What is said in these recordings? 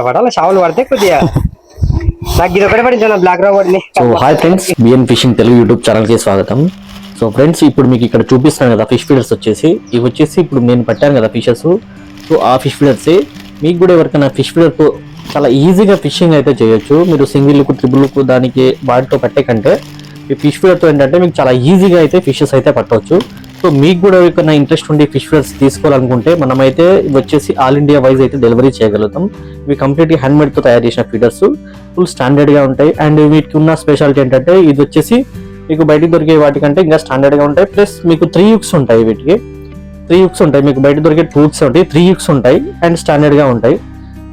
కష్టపడాలి షావులు పడితే కొద్దిగా నాకు ఇది ఒకటే పడింది బ్లాక్ రా పడింది. So hi friends BN fishing Telugu YouTube ఛానల్కి స్వాగతం. సో ఫ్రెండ్స్ ఇప్పుడు మీకు ఇక్కడ చూపిస్తాను కదా ఫిష్ ఫీడర్స్ వచ్చేసి. ఇవి వచ్చేసి ఇప్పుడు నేను పట్టాను కదా ఫిషెస్ సో ఆ ఫిష్ ఫీడర్స్ మీకు కూడా ఎవరికైనా ఫిష్ ఫీడర్ చాలా ఈజీగా ఫిషింగ్ అయితే చేయొచ్చు. మీరు సింగిల్కు ట్రిపుల్కు దానికి వాటితో పట్టే కంటే ఈ ఫిష్ ఫీడర్తో ఏంటంటే మీకు చాలా ఈజీగా అయితే ఫిషెస్ అయితే పట్టవచ్చు సో మీకు కూడా ఎవరికైనా ఇంట్రెస్ట్ ఉండి ఫిష్ ఫీడర్స్ తీసుకోవాలనుకుంటే మనమైతే వచ్చేసి ఆల్ ఇండియా వైజ్ అయితే డెలివరీ చేయగలుగుతాం. ఇవి కంప్లీట్గా హ్యాండ్మేడ్తో తో తయారు చేసిన ఫీడర్స్. ఫుల్ స్టాండర్డ్గా ఉంటాయి. అండ్ వీటికి ఉన్న స్పెషాలిటీ ఏంటంటే ఇది వచ్చేసి మీకు బయట దొరికే వాటికంటే ఇంకా స్టాండర్డ్గా ఉంటాయి. ప్లస్ మీకు త్రీ యుక్స్ ఉంటాయి వీటికి. త్రీ యుక్స్ ఉంటాయి. మీకు బయట దొరికే టూ ఉంటాయి. త్రీ యుక్స్ ఉంటాయి. అండ్ స్టాండర్డ్గా ఉంటాయి.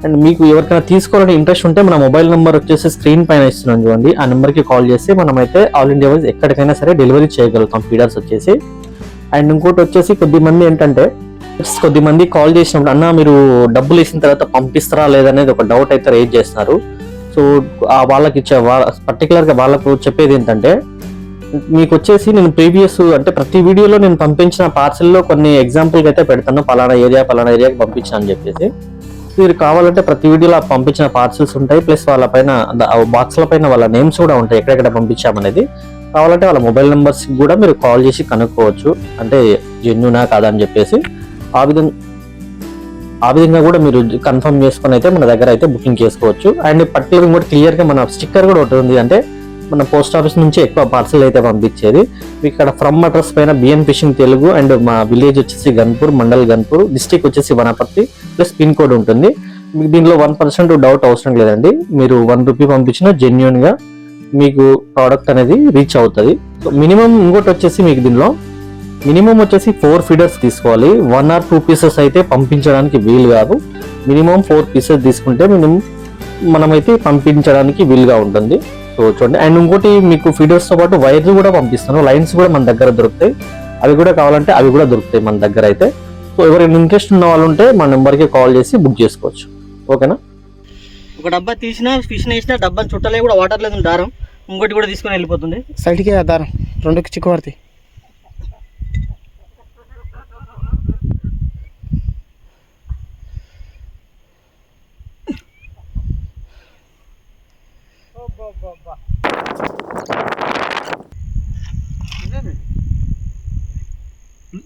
అండ్ మీకు ఎవరికైనా తీసుకోవాలని ఇంట్రెస్ట్ ఉంటే మన మొబైల్ నెంబర్ వచ్చేసి స్క్రీన్ పైన ఇస్తున్నాం చూడండి. ఆ నెంబర్కి కాల్ చేసి మనమైతే ఆల్ ఇండియా వైజ్ ఎక్కడికైనా సరే డెలివరీ చేయగలుగుతాం. ఫీడర్స్ వచ్చేసి అండ్ ఇంకోటి వచ్చేసి కొద్ది మంది ఏంటంటే కొద్ది మంది కాల్ చేసినప్పుడు అన్న మీరు డబ్బులు ఇచ్చిన తర్వాత పంపిస్తారా లేదనేది ఒక డౌట్ అయితే రేజ్ చేస్తున్నారు సో ఆ వాళ్ళకి ఇచ్చే వాళ్ళ పర్టికులర్గా వాళ్ళకు చెప్పేది ఏంటంటే మీకు వచ్చేసి నేను ప్రీవియస్ అంటే ప్రతి వీడియోలో నేను పంపించిన పార్సల్లో కొన్ని ఎగ్జాంపుల్గా అయితే పెడతాను. పలానా ఏరియా పలానా ఏరియాకి పంపించాను అని చెప్పేసి. మీరు కావాలంటే ప్రతి వీడియోలో పంపించిన పార్సల్స్ ఉంటాయి. ప్లస్ వాళ్ళ పైన బాక్స్ల పైన వాళ్ళ నేమ్స్ కూడా ఉంటాయి. ఎక్కడెక్కడ పంపించామనేది. కావాలంటే వాళ్ళ మొబైల్ నెంబర్స్ కూడా మీరు కాల్ చేసి కనుక్కోవచ్చు. అంటే జెన్యునా కాదా అని చెప్పేసి. ఆ విధంగా ఆ విధంగా కూడా మీరు కన్ఫర్మ్ చేసుకుని అయితే మన దగ్గర అయితే బుకింగ్ చేసుకోవచ్చు. అండ్ పర్టికులర్ కూడా క్లియర్గా మన స్టిక్కర్ కూడా ఉంటుంది అంటే మన పోస్ట్ ఆఫీస్ నుంచి ఎక్కువ పార్సల్ అయితే పంపించేది. మీకు ఇక్కడ ఫ్రమ్ అడ్రస్ పైన బిఎన్ ఫిషింగ్ తెలుగు అండ్ మా విలేజ్ వచ్చేసి గన్పూర్ మండల్ గన్పూర్ డిస్టిక్ వచ్చేసి వనపర్తి ప్లస్ పిన్ కోడ్ ఉంటుంది. మీకు దీనిలో వన్ పర్సెంట్ డౌట్ అవసరం లేదండి. మీరు వన్ రూపీ పంపించిన జెన్యున్గా మీకు ప్రోడక్ట్ అనేది రీచ్ అవుతుంది. సో మినిమం ఇంకోటి వచ్చేసి మీకు దీనిలో మినిమం వచ్చేసి ఫోర్ ఫీడర్స్ తీసుకోవాలి. వన్ ఆర్ టూ పీసెస్ అయితే పంపించడానికి వీలు కాదు. మినిమం ఫోర్ పీసెస్ తీసుకుంటే మినిమం మనమైతే పంపించడానికి వీలుగా ఉంటుంది. సో చూడండి. అండ్ ఇంకోటి మీకు ఫీడర్స్తో పాటు వైర్లు కూడా పంపిస్తాను. లైన్స్ కూడా మన దగ్గర దొరుకుతాయి. అవి కూడా కావాలంటే అవి కూడా దొరుకుతాయి మన దగ్గర అయితే. సో ఎవరైనా ఇంట్రెస్ట్ ఉన్న వాళ్ళు ఉంటే మా నెంబర్కి కాల్ చేసి బుక్ చేసుకోవచ్చు. ఓకేనా ఒక డబ్బా తీసినా ఫిష్ వేసినా డబ్బాని చుట్టలే కూడా వాటర్ లేదు దారం ఇంకోటి కూడా తీసుకొని వెళ్ళిపోతుంది. సైడ్కి దారం రెండుకి చిక్కు పడతాయి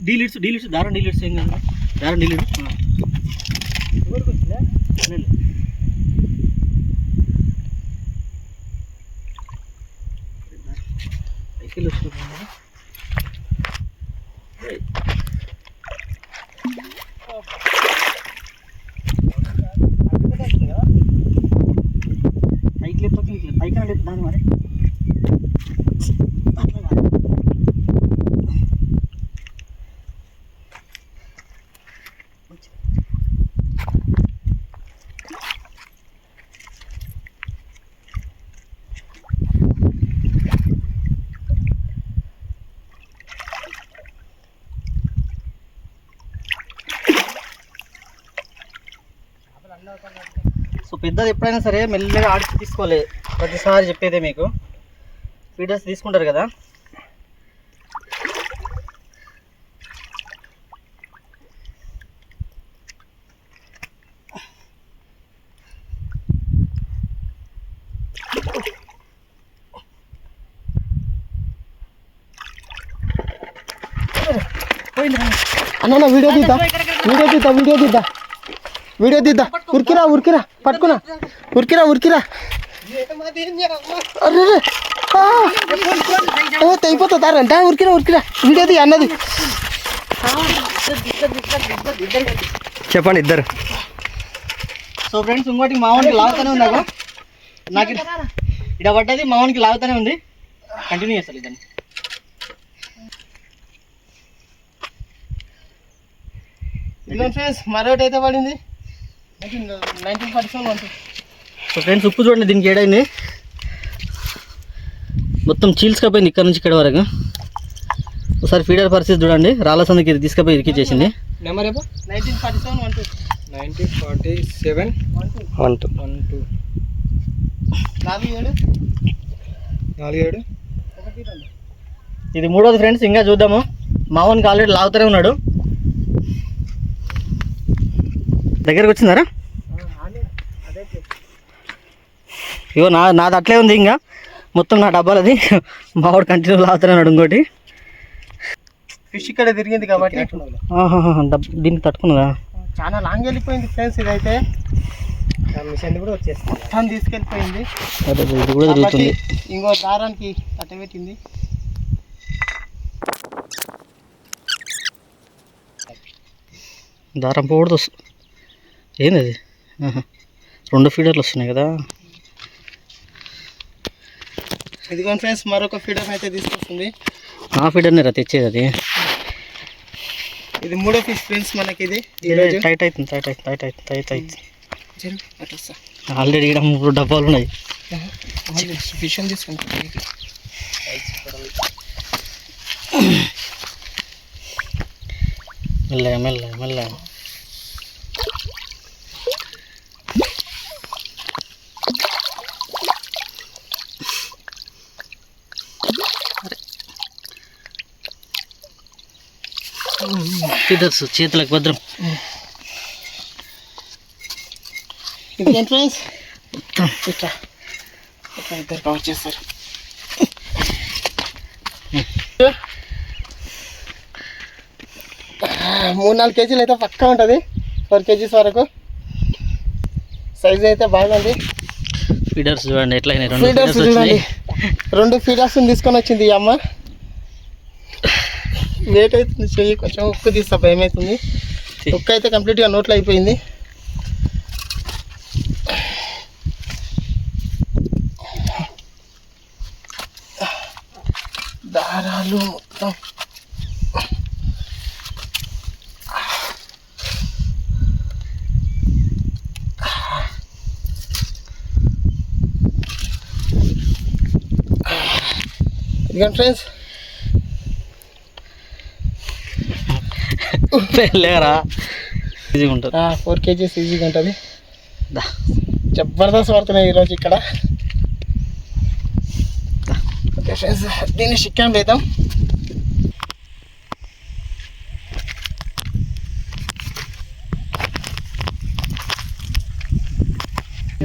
డీలిట్స్ డీలిట్స్ దారం డీలిట్స్ ఏం కాదు. దారం que lo subimos. పెద్దది ఎప్పుడైనా సరే మెల్లగా ఆడిచి తీసుకోవాలి. ప్రతిసారి చెప్పేదే మీకు. ఫీడర్స్ తీసుకుంటారు కదా. అన్న వీడియో తీద్దా. వీడియో తీద్దా వీడియో తీద్దా. వీడియో తీద్దా. ఉరికిరా ఉరికిరా. పట్టుకున్నా. ఉరికిరా ఉరికిరా. తెగిపోతా తారంట ఉరికిరా ఉరికిరా. వీడియో తీ అన్నది. చెప్పండి ఇద్దరు. సో ఫ్రెండ్స్ ఇంకోటి మావానికి లాగుతానే ఉంది నాకు నాకు ఇక్కడ పడ్డది మావానికి లాగుతానే ఉంది. కంటిన్యూ చేస్తాను ఇదని ఇదిగో ఫ్రెండ్స్ మరొకటి అయితే పడింది nineteen forty seven one so friends ఉప్పు చూడండి దీనికి ఏడైంది? మొత్తం చీల్చుకపోయింది ఇక్కడ నుంచి ఇక్కడ వరకు. ఒకసారి ఫీడర్ పరిస్థితి చూడండి. రాళ్ళ సందుకి ఇది తీసుకుపోయి నెంబర్ ఒకటి రెండు ఇది మూడోది ఫ్రెండ్స్ ఇంకా చూద్దాము. మావన్కి ఆల్రెడీ లాగుతూనే ఉన్నాడు. దగ్గరకు వచ్చిందారా? ఇగో నా నాది అట్లే ఉంది ఇంకా. మొత్తం నా డబ్బాలది. మావాడు కంటిన్యూ లాగుతున్నాడు ఇంకోటి. ఫిష్ ఇక్కడ తిరిగింది కాబట్టి దీనికి తట్టుకున్నదా? చాలా లాంగ్ వెళ్ళిపోయింది ఫ్రెండ్స్ ఇదైతే. మిషన్ కూడా వచ్చేస్తుంది మొత్తం తీసుకెళ్ళిపోయింది. అదే ఇది కూడా తిరుగుతుంది. కాబట్టి ఇంకో దారానికి అట్టబెట్టింది దారం పోకూడదు. వస్తు- ఏంది? అది. రెండు ఫీడర్లు వస్తున్నాయి కదా. ఇదిగోండి ఫ్రెండ్స్ మరొక ఫీడర్ అయితే తీసుకొస్తుంది. ఆ ఫీడర్నే రా తెచ్చేది అది. ఇది మూడో ఫిష్ ఫ్రెండ్స్ మనకి ఇది టైట్ అవుతుంది టైట్ అవుతుంది టైట్ అవుతుంది టైట్ అవుతుంది. ఆల్రెడీ ఇక్కడ మూడు డబ్బాలు ఉన్నాయి. ఫిష్ అని తీసుకుంటా మెల్లగా మెల్లగా మెల్లగా. ఫీడర్స్ చేతులకు భద్రం. ఫ్రెండ్స్? ఇట్లా. ఇద్దరు కవర్ చేస్తారు మూడు నాలుగు కేజీలు అయితే పక్కా ఉంటుంది. ఫోర్ కేజీస్ వరకు. సైజ్ అయితే బాగుంది. ఫీడర్స్ చూడండి ఎట్లా అయినాయి రెండు ఫీడర్స్ రెండు ఫీడర్స్ తీసుకొని వచ్చింది ఈ అమ్మ. లేట్ అవుతుంది చెయ్యి కొంచెం ఉక్కు తీస్తా భయం అవుతుంది ఉక్కు అయితే కంప్లీట్గా నోట్లో అయిపోయింది. దారాలు మొత్తం. ఇదిగోండి ఫ్రెండ్స్. లేరా? ఈజీగా ఉంటుంది. ఫోర్ కేజీస్ ఈజీగా ఉంటుంది. దా. జబర్దస్త్ పడుతున్నాయి ఈరోజు ఇక్కడ. దీన్ని లేదాం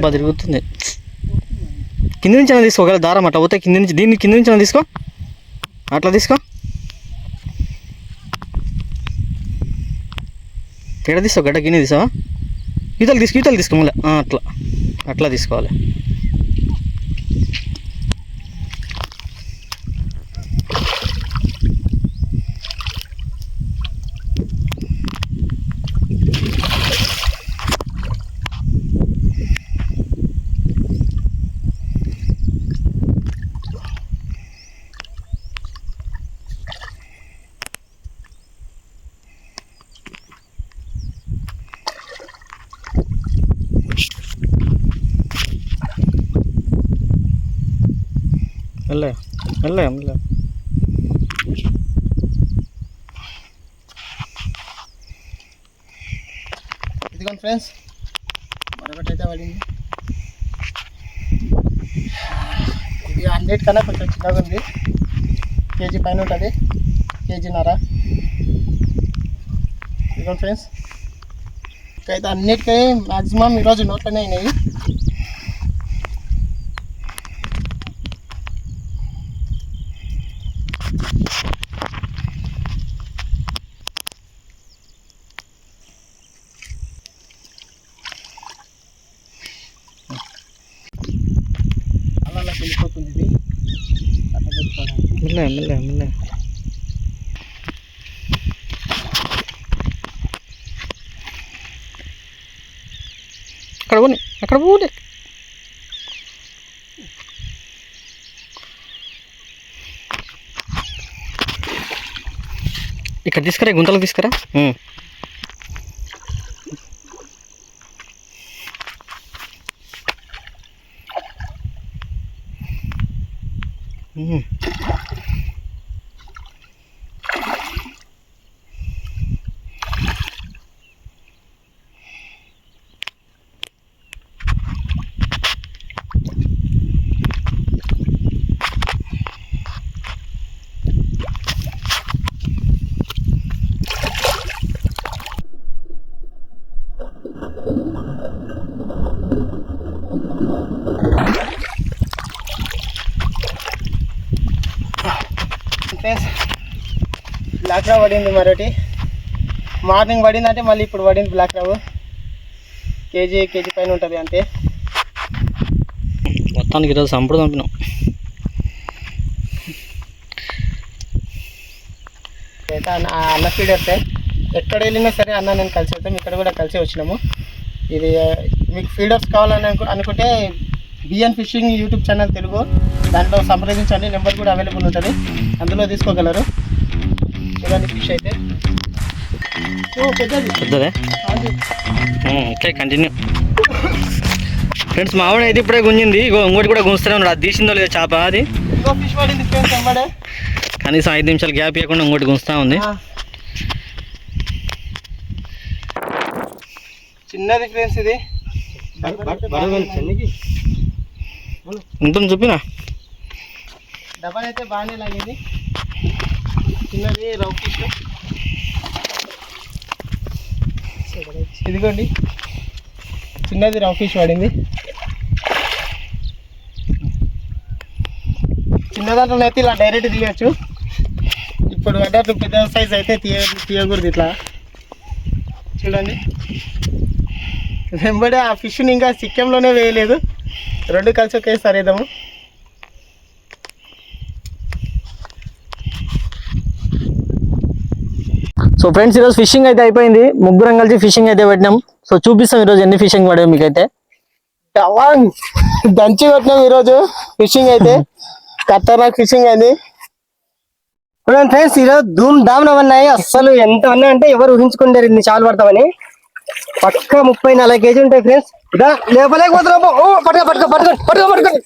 బాగా తిరుగుతుంది. కింది నుంచి అయినా తీసుకో ఒకవేళ దారం అట్లా పోతే కింది నుంచి దీన్ని కింది నుంచి అయినా తీసుకో. అట్లా తీసుకో. ఎక్కడ తీసుకో? గడ్డ గిన్నె తీసావా ఈతలు తీసుకో ఈతలు తీసుకో మళ్ళీ. అట్లా. అట్లా తీసుకోవాలి. మెల్లగా మెల్లగా మెల్లగా ఇదిగోండి ఫ్రెండ్స్ మరొకటి అయితే పడింది. ఇది అన్నిటికన్నా కొంచెం చిన్నగా ఉంది. కేజీ పైన ఉంటుంది కేజీన్నర. ఇదిగోండి ఫ్రెండ్స్ అయితే అన్నిటికీ మ్యాక్సిమం ఈరోజు నోట్లోనే అయినాయి అలా అలా వెళ్ళిపోతుంది ఇది అట్లా పెట్టుకోవడానికి మెల్లగా మెల్లగా మెల్లగా అక్కడ పోనీ అక్కడ పోనీ. ఇక్కడ తీసుకురా గుంతలకు తీసుకురా. బ్లాక్ రావ్ పడింది మరొకటి. మార్నింగ్ పడిందంటే మళ్ళీ ఇప్పుడు పడింది బ్లాక్ రావు కేజీ కేజీ పైన ఉంటుంది అంతే. మొత్తానికి ఈరోజు సంపుడు చంపినాం అయితే అన్న అన్న ఫీడర్సే ఎక్కడ వెళ్ళినా సరే అన్న నేను కలిసి వెళ్తాం. ఇక్కడ కూడా కలిసి వచ్చినాము. ఇది మీకు ఫీడర్స్ కావాలని అనుకు అనుకుంటే BN fishing YouTube channel Telugu. దాంట్లో సంప్రదించండి. నెంబర్ కూడా అవైలబుల్ ఉంటుంది. అందులో తీసుకోగలరు. చూడండి ఫిష్ అయితే. ఓ పెద్దది. ఓకే కంటిన్యూ ఫ్రెండ్స్ మావిడ అయితే ఇప్పుడే గుంజింది. ఇగో ఇంకోటి కూడా గుంజుతూనే ఉన్నాడు. అది తీసిందో లేదో చేప అది. కనీసం ఐదు నిమిషాలు గ్యాప్ ఇవ్వకుండా ఇంకోటి గుంజుతా ఉంది. చిన్నది ఫ్రెండ్స్ ఇది. ఉంటుంది చూపినా? డబల్ అయితే బాగానే లాగేది. చిన్నది రవ్ ఫిష్ ఇదిగోండి. చిన్నది రవ్ ఫిష్ పడింది చిన్న అయితే ఇలా డైరెక్ట్ తీయచ్చు. ఇప్పుడు అంటే పెద్ద సైజ్ అయితే తీయ తీయకూడదు ఇట్లా. చూడండి. వెంబడే ఆ ఫిష్ని ఇంకా సిక్కంలోనే వేయలేదు. రెండు కలిసి ఒకేసారి వేద్దాము. సో ఫ్రెండ్స్ ఈరోజు ఫిషింగ్ అయితే అయిపోయింది. ముగ్గురం కలిసి ఫిషింగ్ అయితే పెట్టినాం. సో చూపిస్తాం ఈరోజు ఎన్ని ఫిషింగ్ పడాయి మీకైతే. డవాంగ్ దంచి కొట్టినాం ఈరోజు ఫిషింగ్ అయితే. ఖతర్నాక్ ఫిషింగ్ అయింది. ఫ్రెండ్స్ ఈరోజు ధూమ్ ధామ్ ఉన్నాయి అస్సలు ఎంత ఉన్నాయి అంటే ఎవరు ఊహించుకుంటారు ఇన్ని చాలు పడతామని. పక్క ముప్పై నలభై కేజీ ఉంటాయి ఫ్రెండ్స్ లేపలేకపోతున్నాము ఓ, పట్టుకో పట్టుకో పట్టుకో పట్టుకో ఫ్రెండ్స్?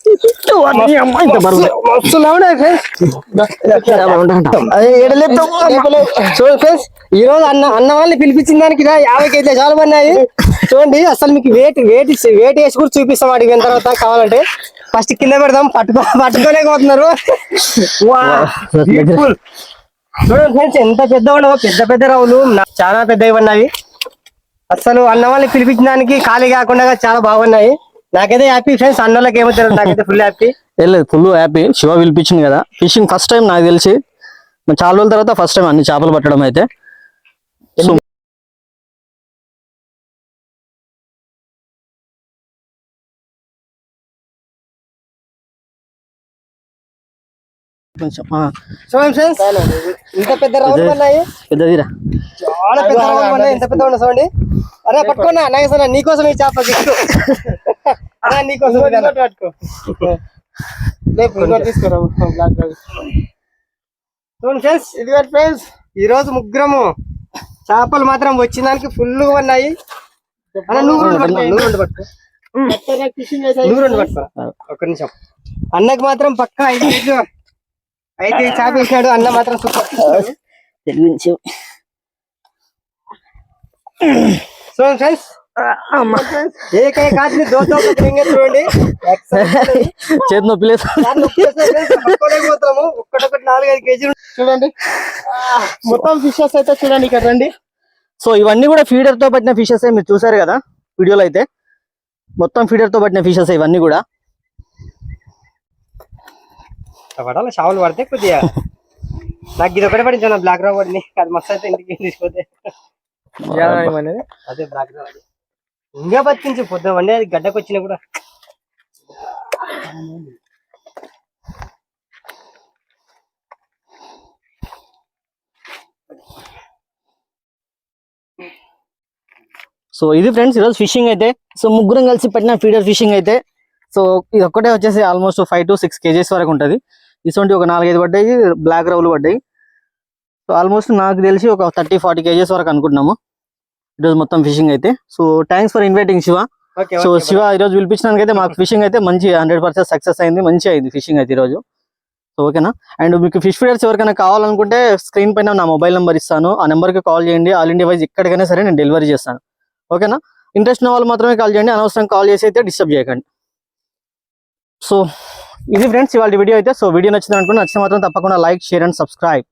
చూడండి ఫ్రెండ్స్ ఈ రోజు అన్న అన్న వాళ్ళని పిలిపించిన దానికి యాభై కేజీలు చాలా ఉన్నాయి చూడండి అసలు మీకు వెయిట్ వెయిట్ వెయిట్ వేసి కూడా చూపిస్తాం అడిగిన తర్వాత కావాలంటే. ఫస్ట్ కింద పెడదాం పట్టుకో పట్టుకోలేకపోతున్నారు. చూడండి ఫ్రెండ్స్ ఎంత పెద్ద ఉన్నావో పెద్ద పెద్ద రావులు చాలా పెద్దవి ఉన్నాయి అసలు అన్న వాళ్ళని పిలిపించిన దానికి ఖాళీ కాకుండా చాలా బాగున్నాయి. నాకైతే హ్యాపీ ఫ్రెండ్స్ అన్న వాళ్ళకి ఏమో తెలియదు నాకైతే ఫుల్ హ్యాపీ వెళ్ళలేదు ఫుల్ హ్యాపీ శివ పిలిపించింది కదా. ఫిషింగ్ ఫస్ట్ టైం నాకు తెలిసి చాలా రోజుల తర్వాత ఫస్ట్ టైం అన్ని చేపలు పట్టడం అయితే. ఇంత పెద్ద రౌండ్ ఉన్నాయి పెద్దదిరా చాలా పెద్ద రౌండ్ ఉన్నాయి ఎంత పెద్ద చూడండి. అరే పట్టుకోనా నాగేశ్వర నీకోసం ఈ చేప గిఫ్ట్ అరే నీకోసం. పట్టుకో. తీసుకురా బ్లాక్ చూడండి ఫ్రెండ్స్ ఇది ఫ్రెండ్స్ ఈ రోజు ముగ్గురము చేపలు మాత్రం వచ్చిన దానికి ఫుల్గా ఉన్నాయి. నువ్వు రెండు పట్టుకో, నువ్వు రెండు పట్టుకో. ఖతర్నాక్ ఫిషింగ్ అయితే నువ్వు రెండు పట్టుకో. ఒక్క నిమిషం. అన్నకి మాత్రం పక్క ఐదు కేజీలు. ఐదు చేప వేసినాడు అన్న మాత్రం సూపర్. చూడండి ఫ్రెండ్స్. ఏకై కాదు దోతో చూడండి. చేతి నొప్పి లేదు. ఒక్కటొక్కటి నాలుగైదు కేజీలు చూడండి. మొత్తం ఫిషెస్ అయితే చూడండి ఇక్కడ రండి. సో ఇవన్నీ కూడా ఫీడర్తో పట్టిన ఫిషెస్ మీరు చూసారు కదా వీడియోలో అయితే. మొత్తం ఫీడర్తో పట్టిన ఫిషెస్ ఇవన్నీ కూడా. పడాలి షావులు పడితే కొద్దిగా. నాకు ఇది ఒకటే పడింది బ్లాక్ రావు పడింది. అది మస్తు అయితే ఇంటికి అదే బ్లాక్. ఇంకా బతికించి పొద్దున వండే అది గడ్డకు వచ్చినా కూడా. సో ఇది ఫ్రెండ్స్ ఈరోజు ఫిషింగ్ అయితే. సో ముగ్గురం కలిసి పెట్టిన ఫీడర్ ఫిషింగ్ అయితే. సో ఇది ఒక్కటే వచ్చేసి almost five to six kgs వరకు ఉంటుంది. ఇటువంటి ఒక నాలుగైదు పడ్డాయి బ్లాక్ రౌలు పడ్డాయి. సో ఆల్మోస్ట్ నాకు తెలిసి ఒక థర్టీ ఫార్టీ కేజీస్ వరకు అనుకుంటున్నాము. ఈరోజు మొత్తం ఫిషింగ్ అయితే. So thanks for inviting Shiva so Shiva ఈరోజు పిలిపించడానికి అయితే మాకు ఫిషింగ్ అయితే మంచి హండ్రెడ్ పర్సెంట్ సక్సెస్ అయింది. మంచి అయింది ఫిషింగ్ అయితే ఈరోజు. సో ఓకేనా అండ్ మీకు ఫిష్ ఫీడర్స్ ఎవరికైనా కావాలనుకుంటే స్క్రీన్ పైన నా మొబైల్ నెంబర్ ఇస్తాను. ఆ నెంబర్కి కాల్ చేయండి. ఆల్ ఇండియా వైజ్ ఎక్కడికైనా సరే నేను డెలివరీ చేస్తాను. ఓకేనా ఇంట్రెస్ట్ ఉన్న వాళ్ళు మాత్రమే కాల్ చేయండి. అనవసరం కాల్ చేసి అయితే డిస్టర్బ్ చేయకండి. సో ఇది ఫ్రెండ్స్ ఇవాళ వీడియో అయితే. సో వీడియో నచ్చింది అనుకుంటే నచ్చితే మాత్రం తప్పకుండా లైక్ షేర్ అండ్ సబ్స్క్రైబ్